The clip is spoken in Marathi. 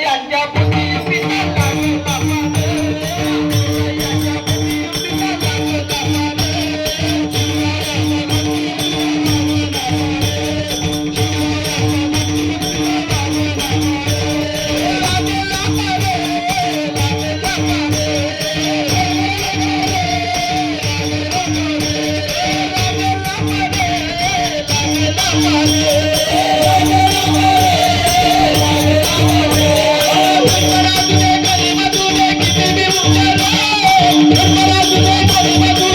Yeah. Vai, vai, vai.